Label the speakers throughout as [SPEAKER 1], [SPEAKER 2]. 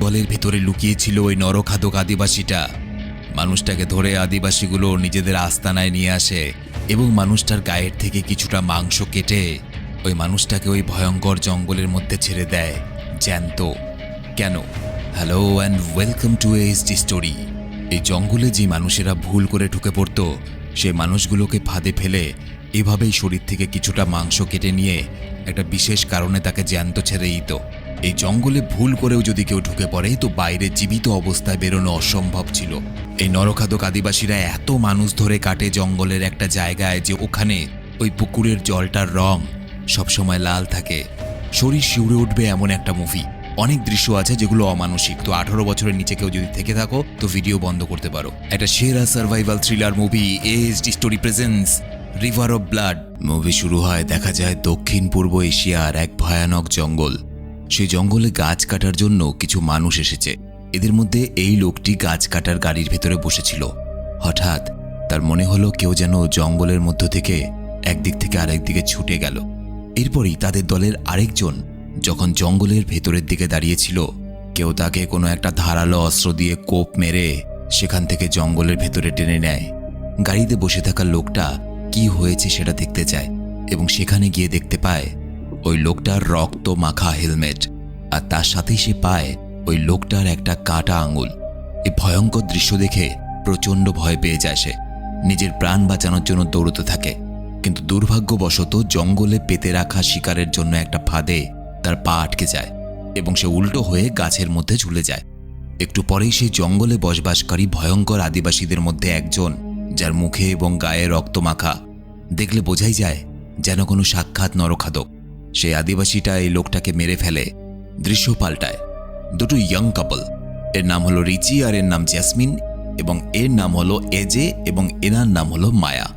[SPEAKER 1] বলের ভেতরে লুকিয়েছিল ওই নরখাদক আদিবাসীটা। মানুষটাকে ধরে আদিবাসীগুলো নিজেদের আস্তানায় নিয়ে আসে এবং মানুষটার গায়ের থেকে কিছুটা মাংস কেটে ওই মানুষটাকে ওই ভয়ঙ্কর জঙ্গলের মধ্যে ছেড়ে দেয়, জ্যান্ত। কেন? Hello and welcome to S HD story এই জঙ্গলে যে মানুষেরা ভুল করে ঢুকে পড়তো, সে মানুষগুলোকে ফাঁদে ফেলে এভাবেই শরীর থেকে কিছুটা মাংস কেটে নিয়ে একটা বিশেষ কারণে তাকে জ্যান্ত ছেড়ে দিত। এই জঙ্গলে ভুল করেও যদি কেউ ঢুকে পড়ে, তো বাইরে জীবিত অবস্থায় বেরোনো অসম্ভব ছিল। এই নরখাদক আদিবাসীরা এত মানুষ ধরে কাটে জঙ্গলের একটা জায়গায় যে ওখানে ওই পুকুরের জলটার রং সবসময় লাল থাকে। শরীর শিউরে উঠবে এমন একটা মুভি অনেক দৃশ্য আছে যেগুলো অমানসিক। তো আঠারো বছরের নিচে কেউ যদি থেকে থাকো, তো ভিডিও বন্ধ করতে পারো। একটা সেরা survival thriller movie ASD story presents river of blood movie শুরু হয়, দেখা যায় দক্ষিণ পূর্ব এশিয়ার এক ভয়ানক জঙ্গল। সেই জঙ্গলে গাছ কাটার জন্য কিছু মানুষ এসেছে। এদের মধ্যে এই লোকটি গাছ কাটার গাড়ির ভেতরে বসেছিল। হঠাৎ তার মনে হলো কেউ যেন জঙ্গলের মধ্য থেকে একদিক থেকে আরেক দিকে ছুটে গেল। এরপরই তাদের দলের আরেকজন যখন জঙ্গলের ভেতরের দিকে দাঁড়িয়েছিল, কেউ তাকে কোনো একটা ধারালো অস্ত্র দিয়ে কোপ মেরে সেখান থেকে জঙ্গলের ভেতরে টেনে নেয়। গাড়িতে বসে থাকা লোকটা কি হয়েছে সেটা দেখতে চায় এবং সেখানে গিয়ে দেখতে পায় ওই লোকটার রক্ত মাখা হেলমেট, আর তার সাথেই সে পায় ওই লোকটার একটা কাটা আঙুল। এই ভয়ঙ্কর দৃশ্য দেখে প্রচণ্ড ভয় পেয়ে যায় সে। নিজের প্রাণ বাঁচানোর জন্য দৌড়তে থাকে। কিন্তু দুর্ভাগ্যবশত জঙ্গলে পেতে রাখা শিকারের জন্য একটা ফাঁদে তার পা আটকে যায় এবং সে উল্টো হয়ে গাছের মধ্যে ঝুলে যায়। একটু পরেই সেই জঙ্গলে বসবাসকারী ভয়ঙ্কর আদিবাসীদের মধ্যে একজন, যার মুখে এবং গায়ে রক্ত মাখা, দেখলে বোঝাই যায় যেন কোনো সাক্ষাৎ নরখাদক। সেই আদিবাসীটা এই লোকটাকে মেরে ফেলে, দৃশ্য পাল্টায়। দুটো ইয়ং কাপল এর নাম হলো রিচি আর এর নাম জ্যাসমিন এবং এর নাম হলো এজে এবং এনার নাম হলো মায়া,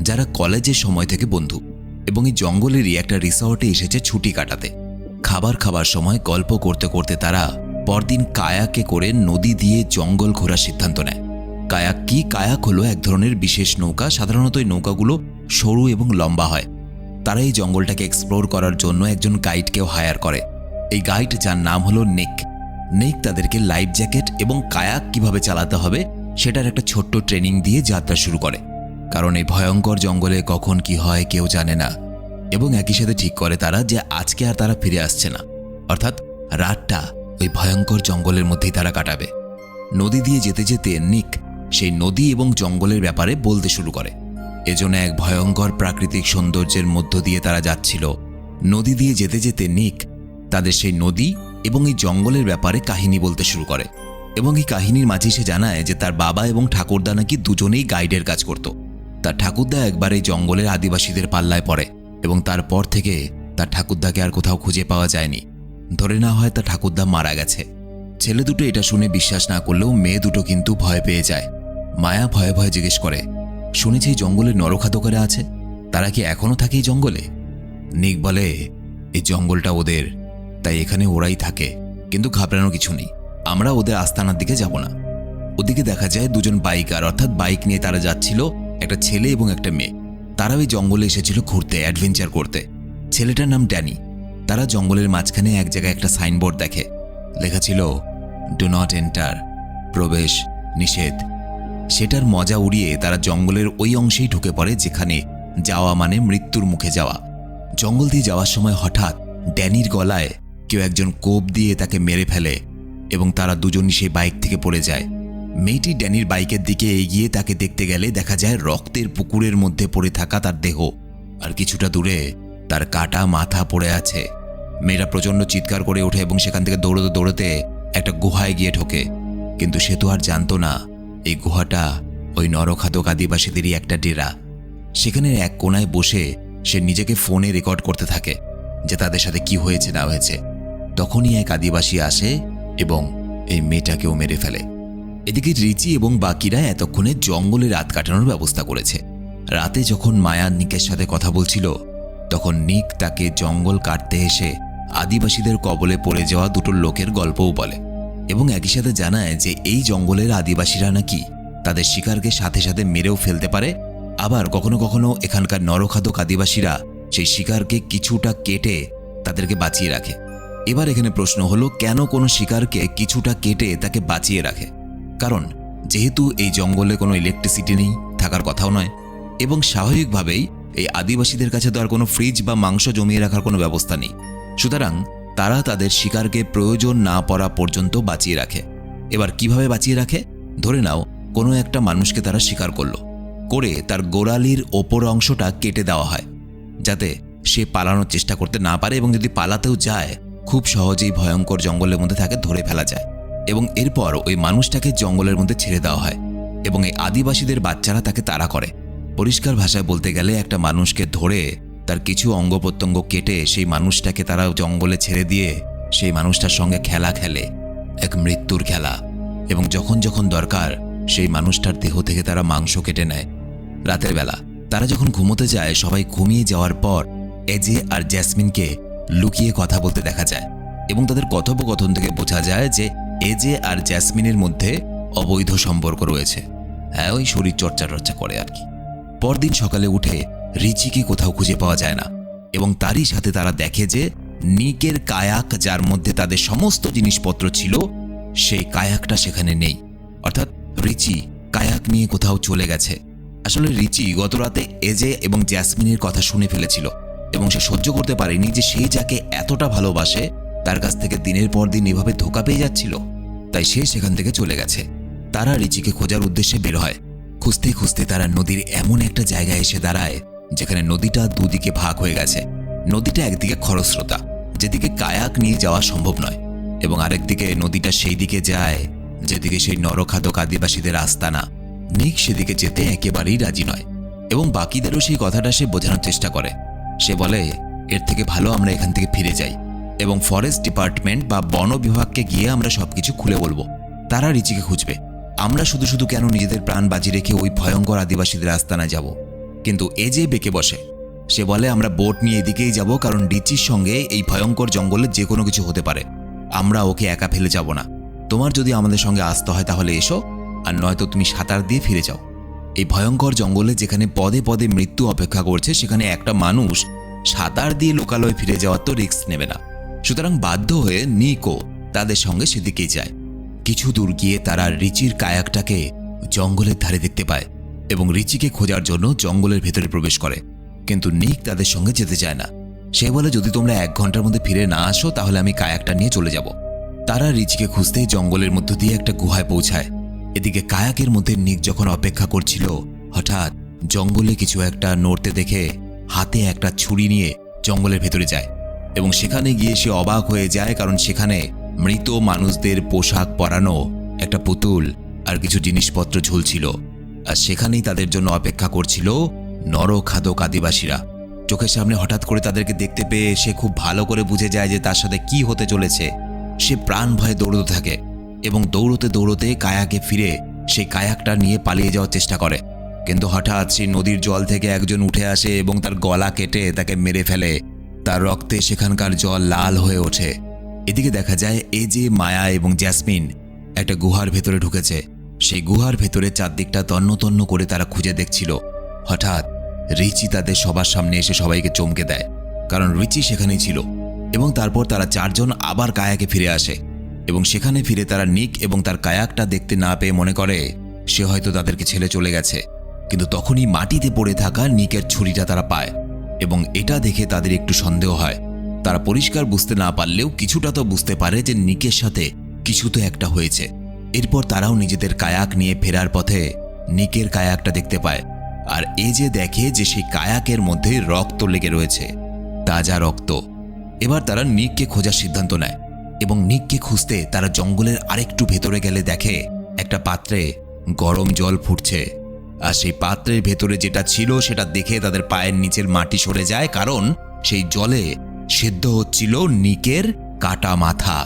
[SPEAKER 1] যারা কলেজের সময় থেকে বন্ধু এবং এই জঙ্গলেরই একটা রিসর্টে এসেছে ছুটি কাটাতে। খাবার খাবার সময় গল্প করতে করতে তারা পরদিন কায়াকে করে নদী দিয়ে জঙ্গল ঘোরার সিদ্ধান্ত নেয়। কায়াক কি কায়াক হলো এক ধরনের বিশেষ নৌকা, সাধারণত এই নৌকাগুলো সরু এবং লম্বা হয়। তারা এই জঙ্গলটাকে এক্সপ্লোর করার জন্য একজন গাইডকেও হায়ার করে। এই গাইড যার নাম হলো নেক নেক তাদেরকে লাইফ জ্যাকেট এবং কায়াক কীভাবে চালাতে হবে সেটার একটা ছোট্ট ট্রেনিং দিয়ে যাত্রা শুরু করে। কারণ এই ভয়ঙ্কর জঙ্গলে কখন কি হয় কেউ জানে না। এবং একই সাথে ঠিক করে তারা যে আজকে আর তারা ফিরে আসছে না। অর্থাৎ রাতটা ওই ভয়ঙ্কর জঙ্গলের মধ্যেই তারা কাটাবে। নদী দিয়ে যেতে যেতে নিক সেই নদী এবং জঙ্গলের ব্যাপারে বলতে শুরু করে। এজন্য এক ভয়ঙ্কর প্রাকৃতিক সৌন্দর্যের মধ্য দিয়ে তারা যাচ্ছিল। নদী দিয়ে যেতে যেতে নিক তাদের সেই নদী এবং এই জঙ্গলের ব্যাপারে কাহিনী বলতে শুরু করে এবং এই কাহিনীর মাঝে সে জানায় যে তার বাবা এবং ঠাকুরদা নাকি দুজনেই গাইডের কাজ করত। তার ঠাকুরদা একবার এই জঙ্গলের আদিবাসীদের পাল্লায় পড়ে এবং তারপর থেকে তার ঠাকুরদাকে আর কোথাও খুঁজে পাওয়া যায়নি। ধরে না হয় তার ঠাকুরদা মারা গেছে। ছেলে দুটো এটা শুনে বিশ্বাস না করলেও মেয়ে দুটো কিন্তু ভয় পেয়ে যায়। মায়া ভয়ে ভয়ে জিজ্ঞেস করে শুনেছি জঙ্গলে নরখাদকেরা আছে। তারা কি এখনও থাকে এই জঙ্গলে? নিক বলে, এই জঙ্গলটা ওদের, তাই এখানে ওরাই থাকে। কিন্তু ঘাবড়ানোর কিছু নেই। আমরা ওদের আস্তানার দিকে যাব না। ওদিকে দেখা যায় দুজন বাইকার, অর্থাৎ বাইক নিয়ে তারা যাচ্ছিল, একটা ছেলে এবং একটা মেয়ে। তারা ওই জঙ্গলে এসেছিল ঘুরতে অ্যাডভেঞ্চার করতে। ছেলেটার নাম ড্যানি। তারা জঙ্গলের মাঝখানে এক জায়গায় একটা সাইনবোর্ড দেখে। লেখা ছিল ডু নট এন্টার প্রবেশ নিষেধ। সেটার মজা উড়িয়ে তারা জঙ্গলের ওই অংশেই ঢুকে পড়ে যেখানে যাওয়া মানে মৃত্যুর মুখে যাওয়া। জঙ্গল দিয়ে যাওয়ার সময় হঠাৎ ড্যানির গলায় কেউ একজন কোপ দিয়ে তাকে মেরে ফেলে এবং তারা দুজনই সেই বাইক থেকে পড়ে যায়। মেয়েটি ড্যানির বাইকের দিকে এগিয়ে তাকে দেখতে গেলে দেখা যায় রক্তের পুকুরের মধ্যে পড়ে থাকা তার দেহ। আর কিছুটা দূরে তার কাটা মাথা পড়ে আছে। মেয়েরা প্রচণ্ড চিৎকার করে ওঠে এবং সেখান থেকে দৌড়তে দৌড়তে একটা গুহায় গিয়ে ঢোকে। কিন্তু সে তো আর জানতো না এই গুহাটা ওই নরখাদক আদিবাসীদেরই একটা ডেরা। সেখানে এক কোনায় বসে সে নিজেকে ফোনে রেকর্ড করতে থাকে যে তাদের সাথে কি হয়েছে, না হয়েছে। তখনই এক আদিবাসী আসে এবং এই মেয়েটাকেও মেরে ফেলে। এদিকে রিচি এবং বাকিরা এতক্ষণে জঙ্গলে রাত কাটানোর ব্যবস্থা করেছে। রাতে যখন মায়া নিকের সাথে কথা বলছিল, তখন নিক তাকে জঙ্গল কাটতে এসে আদিবাসীদের কবলে পড়ে যাওয়া দুটো লোকের গল্পও বলে। এবং একই সাথে জানায় যে এই জঙ্গলের আদিবাসীরা নাকি তাদের শিকারকে সাথে সাথে মেরেও ফেলতে পারে। আবার কখনো কখনো এখানকার নরখাদক আদিবাসীরা সেই শিকারকে কিছুটা কেটে তাদেরকে বাঁচিয়ে রাখে। এবার এখানে প্রশ্ন হলো, কেন কোনো শিকারকে কিছুটা কেটে তাকে বাঁচিয়ে রাখে? কারণ যেহেতু এই জঙ্গলে কোনো ইলেকট্রিসিটি নেই, থাকার কথাও নয়, এবং স্বাভাবিকভাবেই এই আদিবাসীদের কাছে তো আর কোনো ফ্রিজ বা মাংস জমিয়ে রাখার কোনো ব্যবস্থা নেই। সুতরাং তারা তাদের শিকারকে প্রয়োজন না পড়া পর্যন্ত বাঁচিয়ে রাখে। এবার কীভাবে বাঁচিয়ে রাখে? ধরে নাও, কোনো একটা মানুষকে তারা শিকার করল। করে তার গোড়ালির ওপর অংশটা কেটে দেওয়া হয়। যাতে সে পালানোর চেষ্টা করতে না পারে এবং যদি পালাতেও যায়, খুব সহজেই ভয়ঙ্কর জঙ্গলের মধ্যে তাকে ধরে ফেলা যায়। এবং এরপর ওই মানুষটাকে জঙ্গলের মধ্যে ছেড়ে দেওয়া হয় এবং এই আদিবাসীদের বাচ্চারা তাকে তাড়া করে। পরিষ্কার ভাষায় বলতে গেলে একটা মানুষকে ধরে তার কিছু অঙ্গ প্রত্যঙ্গ কেটে সেই মানুষটাকে তারা জঙ্গলে ছেড়ে দিয়ে সেই মানুষটার সঙ্গে খেলা খেলে, এক মৃত্যুর খেলা। এবং যখন যখন দরকার, সেই মানুষটার দেহ থেকে তারা মাংস কেটে নেয়। রাতের বেলা, তারা যখন ঘুমোতে যায়, সবাই ঘুমিয়ে যাওয়ার পর এজে আর জ্যাসমিনকে লুকিয়ে কথা বলতে দেখা যায়। এবং তাদের কথোপকথন থেকে বোঝা যায় যে এজে আর জ্যাসমিনের মধ্যে অবৈধ সম্পর্ক রয়েছে। হ্যাঁ ওই শরীর চর্চা টর্চা করে আর কি। পরদিন সকালে উঠে রিচিকে কোথাও খুঁজে পাওয়া যায় না এবং তারই সাথে তারা দেখে যে নিকের কায়াক, যার মধ্যে তাদের সমস্ত জিনিসপত্র ছিল, সেই কায়াকটা সেখানে নেই। অর্থাৎ রিচি কায়াক নিয়ে কোথাও চলে গেছে। আসলে রিচি গত রাতে এজে এবং জ্যাসমিনের কথা শুনে ফেলেছিল এবং সে সহ্য করতে পারেনি যে সে যাকে এতটা ভালোবাসে, তার কাছ থেকে দিনের পর দিন এভাবে ধোকা পেয়ে যাচ্ছিল। তাই সে সেখান থেকে চলে গেছে। তারা রিচিকে খোঁজার উদ্দেশ্যে বের হয়। খুঁজতে খুঁজতে তারা নদীর এমন একটা জায়গায় এসে দাঁড়ায় যেখানে নদীটা দুদিকে ভাগ হয়ে গেছে। নদীটা একদিকে খরস্রোতা, যেদিকে কায়াক নিয়ে যাওয়া সম্ভব নয়, এবং আরেকদিকে নদীটা সেই দিকে যায়, যেদিকে সেই নরখাদক আদিবাসীদের আস্তানা। নিক সেদিকে যেতে একেবারেই রাজি নয়, এবং বাকিদেরও সেই কথাটা সে বোঝানোর চেষ্টা করে। সে বলে, এর থেকে ভালো আমরা এখান থেকে ফিরে যাই, এবং ফরেস্ট ডিপার্টমেন্ট বা বন বিভাগকে গিয়ে আমরা সবকিছু খুলে বলব। তারা রিচিকে খুঁজবে। আমরা শুধু শুধু কেন নিজেদের প্রাণ বাজি রেখে ওই ভয়ঙ্কর আদিবাসীদের আস্তানায় যাব? কিন্তু এ যে বেঁকে বসে। সে বলে, আমরা বোট নিয়ে এদিকেই যাব, কারণ রিচির সঙ্গে এই ভয়ঙ্কর জঙ্গলে যে কোনো কিছু হতে পারে। আমরা ওকে একা ফেলে যাব না। তোমার যদি আমাদের সঙ্গে আসতে হয় তাহলে এসো, আর নয়তো তুমি সাঁতার দিয়ে ফিরে যাও। এই ভয়ঙ্কর জঙ্গলে যেখানে পদে পদে মৃত্যু অপেক্ষা করছে, সেখানে একটা মানুষ সাঁতার দিয়ে লোকালয়ে ফিরে যাওয়ার তো রিস্ক নেবে না। সুতরাং বাধ্য হয়ে নিকো তাদের সঙ্গে সেদিকেই যায়। কিছু দূর গিয়ে তারা রিচির কায়াকটাকে জঙ্গলের ধারে দেখতে পায়। এবং রিচিকে খোঁজার জন্য জঙ্গলের ভেতরে প্রবেশ করে। কিন্তু নিক তাদের সঙ্গে যেতে চায় না। সে বলে, যদি তোমরা এক ঘণ্টার মধ্যে ফিরে না আসো, তাহলে আমি কায়াকটা নিয়ে চলে যাব। তারা রিচিকে খুঁজতে জঙ্গলের মধ্য দিয়ে একটা গুহায় পৌঁছায়। এদিকে কায়াকের মধ্যে নিক যখন অপেক্ষা করছিল, হঠাৎ জঙ্গলে কিছু একটা নড়তে দেখে হাতে একটা ছুরি নিয়ে জঙ্গলের ভেতরে যায় এবং সেখানে গিয়ে সে অবাক হয়ে যায়, কারণ সেখানে মৃত মানুষদের পোশাক পরানো একটা পুতুল আর কিছু জিনিসপত্র ঝুলছিল। আর সেখানেই তাদের জন্য অপেক্ষা করছিল নরখাদক আদিবাসীরা। চোখের সামনে হঠাৎ করে তাদেরকে দেখতে পেয়ে সে খুব ভালো করে বুঝে যায় যে তার সাথে কি হতে চলেছে। সে প্রাণ ভয়ে দৌড়তে থাকে এবং দৌড়তে দৌড়তে কায়াকে ফিরে সেই কায়াকটা নিয়ে পালিয়ে যাওয়ার চেষ্টা করে। কিন্তু হঠাৎ সেই নদীর জল থেকে একজন উঠে আসে এবং তার গলা কেটে তাকে মেরে ফেলে। তার রক্তে সেখানকার জল লাল হয়ে ওঠে। এদিকে দেখা যায় এ যে মায়া এবং জ্যাসমিন একটা গুহার ভেতরে ঢুকেছে। সেই গুহার ভেতরে চারদিকটা তন্ন তন্ন করে তারা খুঁজে দেখছিল। হঠাৎ রিচি তাদের সবার সামনে এসে সবাইকে চমকে দেয়, কারণ রিচি সেখানেই ছিল এবং তারপর তারা চারজন আবার কায়াকে ফিরে আসে এবং সেখানে ফিরে তারা নিক এবং তার কায়াকটা দেখতে না পেয়ে মনে করে সে হয়তো তাদেরকে ছেড়ে চলে গেছে। কিন্তু তখনই মাটিতে পড়ে থাকা নিকের ছুরিটা তারা পায় এবং এটা দেখে তাদের একটু সন্দেহ হয়। তারা পরিষ্কার বুঝতে না পারলেও কিছুটা তো বুঝতে পারে যে নিকের সাথে কিছু তো একটা হয়েছে। এরপর তারাও নিজেদের কায়াক নিয়ে ফেরার পথে নিকের কায়াকটা দেখতে পায়। আর এ যে দেখে যে সেই কায়াকের মধ্যে রক্ত লেগে রয়েছে তাজা রক্ত। এবার তারা নিককে খোঁজার সিদ্ধান্ত নেয় এবং নিককে খুঁজতে তারা জঙ্গলের আরেকটু ভেতরে গেলে দেখে একটা পাত্রে গরম জল ফুটছে। আর সেই পাত্রের ভেতরে যেটা ছিল সেটা দেখে তাদের পায়ের নিচের মাটি সরে যায়, কারণ সেই জলে সেদ্ধ হচ্ছিল নিকের কাটা মাথা।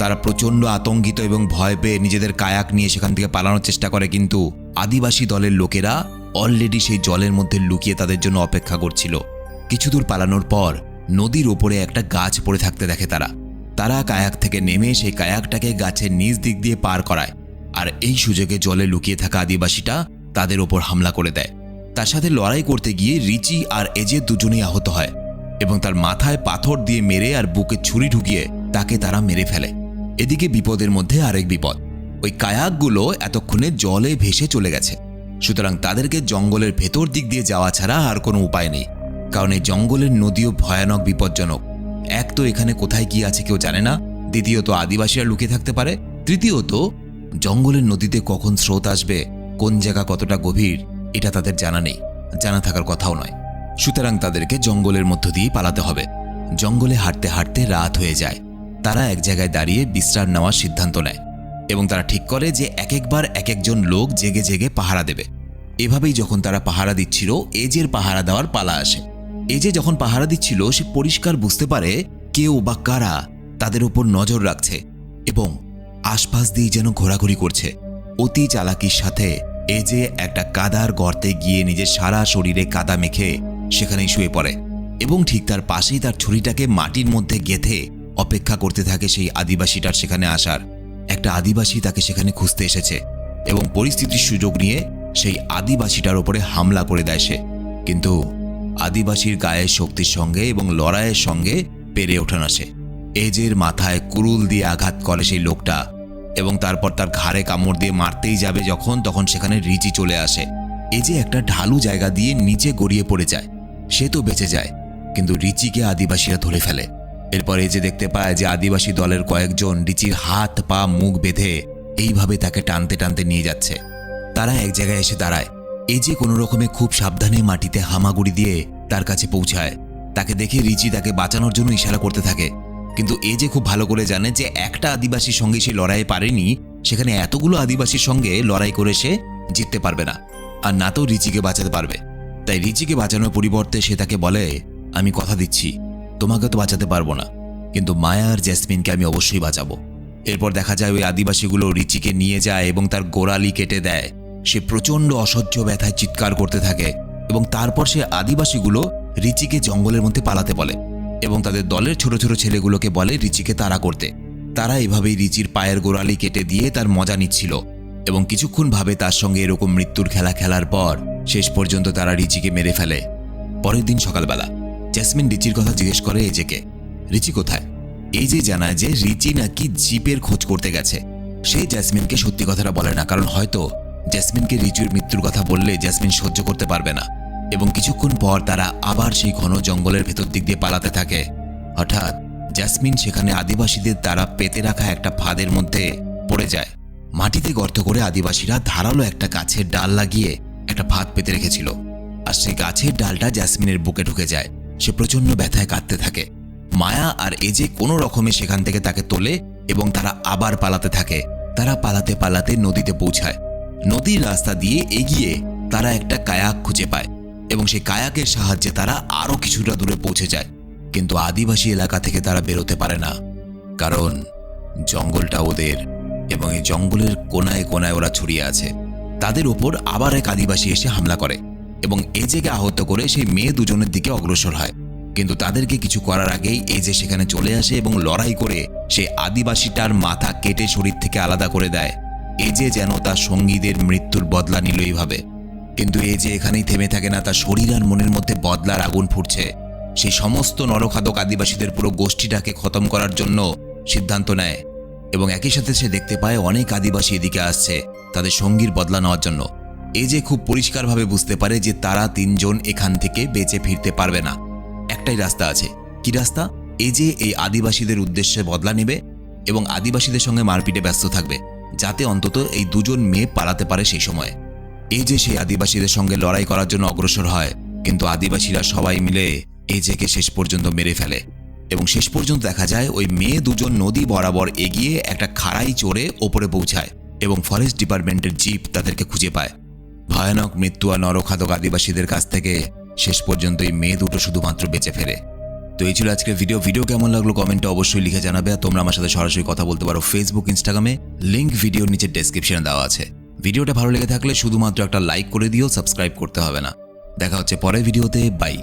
[SPEAKER 1] তারা প্রচণ্ড আতঙ্কিত এবং ভয় পেয়ে নিজেদের কায়াক নিয়ে সেখান থেকে পালানোর চেষ্টা করে, কিন্তু আদিবাসী দলের লোকেরা অলরেডি সেই জলের মধ্যে লুকিয়ে তাদের জন্য অপেক্ষা করছিল। কিছু দূর পালানোর পর নদীর ওপরে একটা গাছ পড়ে থাকতে দেখে তারা। তারা কায়াক থেকে নেমে সেই কায়াকটাকে গাছের নিচ দিক দিয়ে পার করায়। আর এই সুযোগে জলে লুকিয়ে থাকা আদিবাসীটা তাদের ওপর হামলা করে দেয়। তার সাথে লড়াই করতে গিয়ে রিচি আর এজে দুজনেই আহত হয় এবং তার মাথায় পাথর দিয়ে মেরে আর বুকে ছুরি ঢুকিয়ে তাকে তারা মেরে ফেলে। এদিকে বিপদের মধ্যে আরেক বিপদ। ওই কায়াকগুলো এতক্ষণে জলে ভেসে চলে গেছে। সুতরাং তাদেরকে জঙ্গলের ভেতর দিক দিয়ে যাওয়া ছাড়া আর কোনো উপায় নেই। কারণ এই জঙ্গলের নদীও ভয়ানক বিপজ্জনক। এক তো এখানে কোথায় কি আছে কেউ জানে না। দ্বিতীয়ত আদিবাসীরা লুকিয়ে থাকতে পারে। তৃতীয়ত, জঙ্গলের নদীতে কখন স্রোত আসবে, কোন জায়গা কতটা গভীর, এটা তাদের জানা নেই। জানা থাকার কথাও নয়। সুতরাং তাদেরকে জঙ্গলের মধ্য দিয়েই পালাতে হবে। জঙ্গলে হাঁটতে হাঁটতে রাত হয়ে যায়। তারা এক জায়গায় দাঁড়িয়ে বিশ্রাম নেওয়ার সিদ্ধান্ত নেয় এবং তারা ঠিক করে যে এক একবার এক একজন লোক জেগে জেগে পাহারা দেবে। এভাবেই যখন তারা পাহারা দিচ্ছিল এজের পাহারা দেওয়ার পালা আসে। এজে যখন পাহারা দিচ্ছিল, সে পরিষ্কার বুঝতে পারে কেউ বা কারা তাদের উপর নজর রাখছে এবং আশপাশ দিয়ে যেন ঘোরাঘুরি করছে। অতি চালাকির সাথে এজে একটা কাদার গর্তে গিয়ে নিজের সারা শরীরে কাদা মেখে সেখানেই শুয়ে পড়ে এবং ঠিক তার পাশেই তার ছুরিটাকে মাটির মধ্যে গেথে অপেক্ষা করতে থাকে সেই আদিবাসীটার সেখানে আসার। একটা আদিবাসী তাকে সেখানে খুঁজতে এসেছে এবং পরিস্থিতির সুযোগ নিয়ে সেই আদিবাসীটার ওপরে হামলা করে দেয় সে। কিন্তু আদিবাসীর গায়ের শক্তির সঙ্গে এবং লড়াইয়ের সঙ্গে পেরে ওঠে না সে। এজের মাথায় কুরুল দিয়ে আঘাত করে সেই লোকটা এবং তারপর তার ঘাড়ে কামড় দিয়ে মারতেই যাবে যখন, তখন সেখানে রিচি চলে আসে। এজে একটা ঢালু জায়গা দিয়ে নিচে গড়িয়ে পড়ে যায়। সে তো বেঁচে যায়, কিন্তু রিচিকে আদিবাসীরা ধরে ফেলে। এরপর যে দেখতে পায় যে আদিবাসী দলের কয়েকজন রিচির হাত, পা, মুখ বেঁধে এইভাবে তাকে টানতে টানতে নিয়ে যাচ্ছে। তারা এক জায়গায় এসে দাঁড়ায়। এই যে কোনো রকমে খুব সাবধানে মাটিতে হামাগুড়ি দিয়ে তার কাছে পৌঁছায়। তাকে দেখে রিচি তাকে বাঁচানোর জন্য ইশারা করতে থাকে। কিন্তু এ যে খুব ভালো করে জানে যে একটা আদিবাসীর সঙ্গে সে লড়াইয়ে পারেনি, সেখানে এতগুলো আদিবাসীর সঙ্গে লড়াই করে সে জিততে পারবে না। আর না তো রিচিকে বাঁচাতে পারবে। তাই রিচিকে বাঁচানোর পরিবর্তে সে তাকে বলে, আমি কথা দিচ্ছি। তোমাকে তো বাঁচাতে পারব না। কিন্তু মায়া আর জেসমিনকে আমি অবশ্যই বাঁচাবো। এরপর দেখা যায় ওই আদিবাসীগুলো রিচিকে নিয়ে যায় এবং তার গোড়ালি কেটে দেয়। সে প্রচণ্ড অসহ্য ব্যথায় চিৎকার করতে থাকে এবং তারপর সে আদিবাসীগুলো রিচিকে জঙ্গলের মধ্যে পালাতে বলে এবং তাদের দলের ছোট ছোট ছেলেগুলোকে বলে রিচিকে তাড়া করতে। তারা এভাবেই রিচির পায়ের গোড়ালি কেটে দিয়ে তার মজা নিচ্ছিল এবং কিছুক্ষণ ভাবে তার সঙ্গে এরকম মৃত্যুর খেলা খেলার পর শেষ পর্যন্ত তারা রিচিকে মেরে ফেলে। পরের দিন সকালবেলা। জেসমিন রিচির কথা জিজ্ঞেস করে এজেকে রিচি কোথায়? এই যে জানায় যে রিচি নাকি জিপের খোঁজ করতে গেছে। সে জেসমিনকে সত্যি কথাটা বলে না, কারণ হয়তো জেসমিনকে রিচুর মৃত্যুর কথা বললে জেসমিন সহ্য করতে পারবে না এবং কিছুক্ষণ পর তারা আবার সেই ঘন জঙ্গলের ভেতর দিক দিয়ে পালাতে থাকে। হঠাৎ জেসমিন সেখানে আদিবাসীদের দ্বারা পেতে রাখা একটা ফাঁদের মধ্যে পড়ে যায়। মাটিতে গর্ত করে আদিবাসীরা ধারালো একটা গাছের ডাল লাগিয়ে একটা ফাঁদ পেতে রেখেছিল। আর সেই গাছের ডালটা জ্যাসমিনের বুকে ঢুকে যায়। সে প্রচণ্ড ব্যথায় কাঁদতে থাকে। মায়া আর এজে কোনো রকমে সেখান থেকে তাকে তোলে এবং তারা আবার পালাতে থাকে। তারা পালাতে পালাতে নদীতে পৌঁছায়। নদীর রাস্তা দিয়ে এগিয়ে তারা একটা কায়াক খুঁজে পায় এবং সেই কায়াকের সাহায্যে তারা আরও কিছুটা দূরে পৌঁছে যায়। কিন্তু আদিবাসী এলাকা থেকে তারা বেরোতে পারে না। কারণ জঙ্গলটা ওদের এবং এই জঙ্গলের কোনায় কোনায় ওরা ছড়িয়ে আছে। তাদের ওপর আবার এক আদিবাসী এসে হামলা করে। এবং এজেকে আহত করে সেই মেয়ে দুজনের দিকে অগ্রসর হয়। কিন্তু তাদেরকে কিছু করার আগেই এজে সেখানে চলে আসে এবং লড়াই করে সে আদিবাসীটার মাথা কেটে শরীর থেকে আলাদা করে দেয়। এজে যেন তার সঙ্গীদের মৃত্যুর বদলা নিল এইভাবে। কিন্তু এ যে এখানেই থেমে থাকে না, তার শরীর আর মনের মধ্যে বদলার আগুন ফুটছে। সেই সমস্ত নরখাদক আদিবাসীদের পুরো গোষ্ঠীটাকে খতম করার জন্য সিদ্ধান্ত নেয়। এবং একই সাথে সে দেখতে পায় অনেক আদিবাসী এদিকে আসছে, তাদের সঙ্গীর বদলা নেওয়ার জন্য। এ যে খুব পরিষ্কারভাবে বুঝতে পারে যে তারা তিনজন এখান থেকে বেঁচে ফিরতে পারবে না। একটাই রাস্তা আছে। কি রাস্তা? এ যে এই আদিবাসীদের উদ্দেশ্যে বদলা নেবে এবং আদিবাসীদের সঙ্গে মারপিটে ব্যস্ত থাকবে, যাতে অন্তত এই দুজন মেয়ে পালাতে পারে সেই সময়। এই যে সেই আদিবাসীদের সঙ্গে লড়াই করার জন্য অগ্রসর হয়, কিন্তু আদিবাসীরা সবাই মিলে এই জেকে শেষ পর্যন্ত মেরে ফেলে। এবং শেষ পর্যন্ত দেখা যায় ওই মেয়ে দুজন নদী বরাবর এগিয়ে একটা খাড়াই চড়ে ওপরে পৌঁছায় এবং ফরেস্ট ডিপার্টমেন্টের জিপ তাদেরকে খুঁজে পায়। ভয়ানক মৃত্যু আর নরখাদক আদিবাসীদের কাছ থেকে শেষ পর্যন্ত এই মেয়ে দুটো শুধুমাত্র বেঁচে ফেরে। তো এই ছিল আজকের ভিডিও ভিডিও কেমন লাগল কমেন্টে অবশ্যই লিখে জানাবে আর তোমরা আমার সাথে সরাসরি কথা বলতে পারো ফেসবুক ইনস্টাগ্রামে লিঙ্ক ভিডিওর নিচে ডেসক্রিপশনে দেওয়া আছে। ভিডিওটা ভালো লেগে থাকলে শুধুমাত্র একটা লাইক করে দিও সাবস্ক্রাইব করতে হবে না। দেখা হচ্ছে পরের ভিডিওতে বাই